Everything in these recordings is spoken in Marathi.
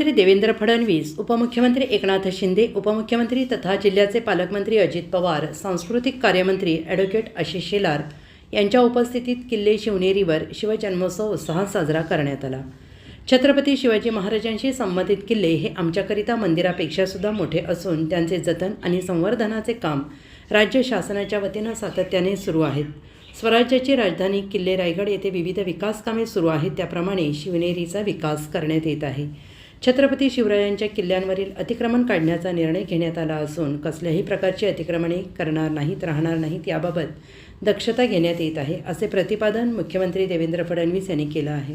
मुख्यमंत्री देवेंद्र फडणवीस उपमुख्यमंत्री एकनाथ शिंदे उपमुख्यमंत्री तथा जिल्ह्याचे पालकमंत्री अजित पवार सांस्कृतिक कार्यमंत्री ॲडव्होकेट आशिष शेलार यांच्या उपस्थितीत किल्ले शिवनेरीवर शिवजन्मोत्सव उत्साहात साजरा करण्यात आला. छत्रपती शिवाजी महाराजांशी संबंधित किल्ले हे आमच्याकरिता मंदिरापेक्षा सुद्धा मोठे असून त्यांचे जतन आणि संवर्धनाचे काम राज्य शासनाच्या वतीनं सातत्याने सुरू आहेत. स्वराज्याची राजधानी किल्ले रायगड येथे विविध विकास कामे सुरू आहेत. त्याप्रमाणे शिवनेरीचा विकास करण्यात येत आहे. छत्रपती शिवरायांच्या किल्ल्यांवरील अतिक्रमण काढण्याचा निर्णय घेण्यात आला असून कसल्याही प्रकारची अतिक्रमणे करणार नाहीत राहणार नाहीत याबाबत दक्षता घेण्यात येत आहे असे प्रतिपादन मुख्यमंत्री देवेंद्र फडणवीस यांनी केलं आहे.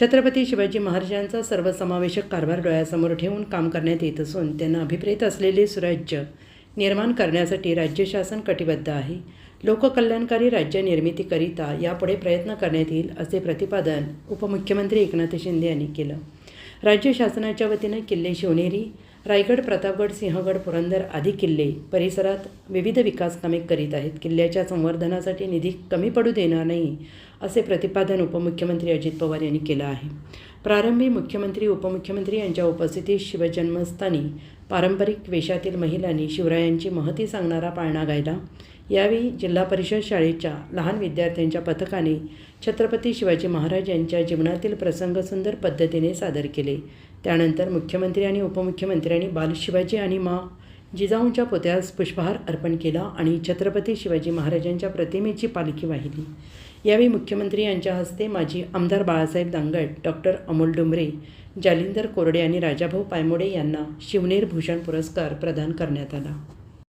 छत्रपती शिवाजी महाराजांचा सर्वसमावेशक कारभार डोळ्यासमोर ठेवून काम करण्यात येत असून त्यांना अभिप्रेत असलेले सुराज्य निर्माण करण्यासाठी राज्य शासन कटिबद्ध आहे. लोककल्याणकारी राज्य निर्मितीकरिता यापुढे प्रयत्न करण्यात येईल असे प्रतिपादन उपमुख्यमंत्री एकनाथ शिंदे यांनी केलं. राज्य शासनाच्या वतीनं किल्ले शिवनेरी रायगड प्रतापगड सिंहगड पुरंदर आदी किल्ले परिसरात विविध विकास कामे करीत आहेत. किल्ल्याच्या संवर्धनासाठी निधी कमी पडू देणार नाही असे प्रतिपादन उपमुख्यमंत्री अजित पवार यांनी केलं आहे. प्रारंभी मुख्यमंत्री उपमुख्यमंत्री यांच्या उपस्थितीत शिवजन्मस्थानी पारंपरिक वेशातील महिलांनी शिवरायांची महती सांगणारा पाळणा गायला यावेळी जिल्हा परिषद शाळेच्या लहान विद्यार्थ्यांच्या पथकाने छत्रपती शिवाजी महाराज यांच्या जीवनातील प्रसंग सुंदर पद्धतीने सादर केले. त्यानंतर मुख्यमंत्री आणि उपमुख्यमंत्र्यांनी बाल शिवाजी आणि मा जिजाऊंच्या पुतळ्यास पुष्पहार अर्पण केला आणि छत्रपती शिवाजी महाराजांच्या प्रतिमेची पालखी वाहिली. यावेळी मुख्यमंत्री यांच्या हस्ते माजी आमदार बाळासाहेब दांगट डॉक्टर अमोल डुमरे जालिंदर कोरडे आणि राजाभाऊ पायमोडे यांना शिवनेर भूषण पुरस्कार प्रदान करण्यात आला.